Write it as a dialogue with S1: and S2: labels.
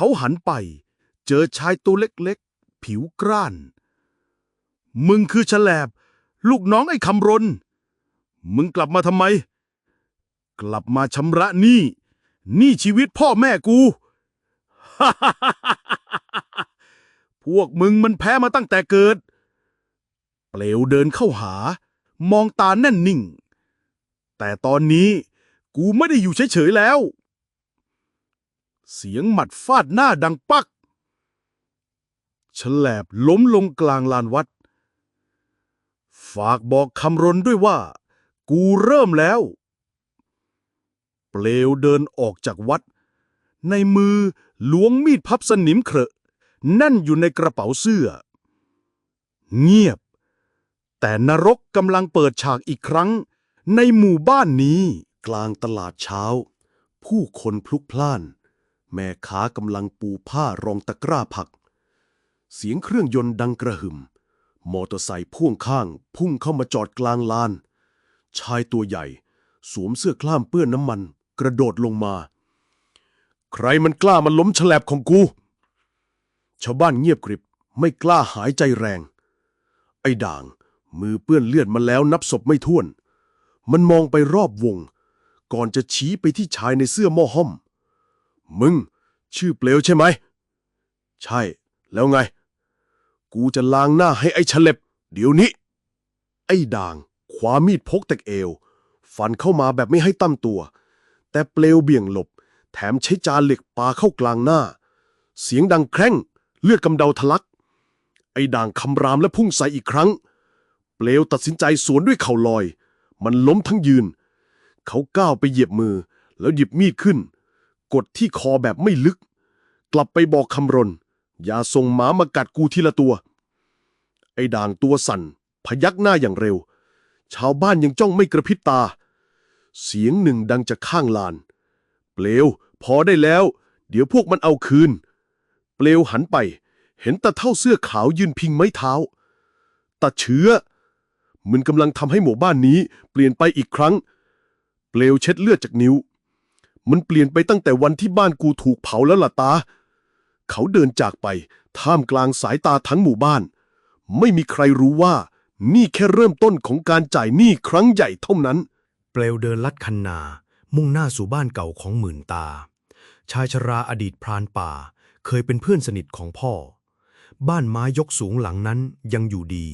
S1: เขาหันไป เจอชายตัวเล็กๆ ผิวกร้าน มึงคือฉลบ ลูกน้องไอ้คำรณมึงกลับมาทำไม กลับมาชำระหนี้หนี้ชีวิตพ่อแม่กู พวกมึงมันแพ้มาตั้งแต่เกิด เปลวเดินเข้าหา มองตาแน่นนิ่ง แต่ตอนนี้กูไม่ได้อยู่เฉยๆแล้ว เสียงหมัดฟาดหน้าดังปักฉลบล้มลงกลางลานวัด ฝากบอกคำรณด้วยว่า กูเริ่มแล้ว เปลวเดินออกจากวัด ในมือล้วงมีดพับสนิมเครอะแน่นอยู่ในกระเป๋าเสื้อ เงียบ แต่นรกกำลังเปิดฉากอีกครั้ง ในหมู่บ้านนี้
S2: กลางตลาดเช้า ผู้คนพลุกพล่าน แม่ค้ากำลังปูผ้ารองตะกร้าผัก เสียงเครื่องยนต์ดังกระหึ่ม มอเตอร์ไซค์พ่วงข้าง พุ่งเข้ามาจอดกลางลาน ชายตัวใหญ่ สวมเสื้อกล้ามเปื้อนน้ำมัน กระโดดลงมา ใครมันกล้ามาล้มฉลบของกู ชาวบ้านเงียบกริบไม่กล้าหายใจแรง ไอ้ด่าง มือเปื้อนเลือดมาแล้วนับศพไม่ถ้วน มันมองไปรอบวง ก่อนจะชี้ไปที่ชายในเสื้อหม้อห้อม มึง ชื่อเปลวใช่ไหม ใช่ แล้วไง กูจะล้างหน้าให้ไอ้ฉล็บ เดี๋ยวนี้ ไอ้ด่างคว้ามีดพกจากเอว ฟันเข้ามาแบบไม่ให้ตั้มตัว แต่เปลวเบี่ยงหลบ แถมใช้จานเหล็กปาเข้ากลางหน้า เสียงดังแคร่ง เลือดกำเดาทะลัก ไอ้ด่างคำรามและพุ่งใส่อีกครั้ง เปลวตัดสินใจสวนด้วยเข่าลอย มันล้มทั้งยืน เขาก้าวไปเหยียบมือแล้วหยิบมีดขึ้น กดที่คอแบบไม่ลึก กลับไปบอกคำรณอย่าส่งหมามากัดกูทีละตัว ไอ้ด่างตัวสั่น พยักหน้าอย่างเร็ว ชาวบ้านยังจ้องไม่กระพริบตา เสียงหนึ่งดังจากข้างลาน เปลว พอได้แล้ว เดี๋ยวพวกมันเอาคืน เปลวหันไป เห็นตาเท่าเสื้อขาวยืนพิงไม้เท้าตาเชื้อ มันกำลังทำให้หมู่บ้านนี้เปลี่ยนไปอีกครั้ง เปลวเช็ดเลือดจากนิ้ว มันเปลี่ยนไปตั้งแต่วันที่บ้านกูถูกเผาแล้วล่ะตา เขาเดินจากไป ท่ามกลางสายตาทั้งหมู่บ้าน ไม่มีใครรู้ว่า นี่แค่เริ่มต้นของการจ่ายหนี้ครั้งใหญ่เท่านั้น
S3: เปลวเดินลัดคันนา มุ่งหน้าสู่บ้านเก่าของหมื่นตา ชายชราอดีตพรานป่า เคยเป็นเพื่อนสนิทของพ่อ บ้านไม้ยกสูงหลังนั้นยังอยู่ดี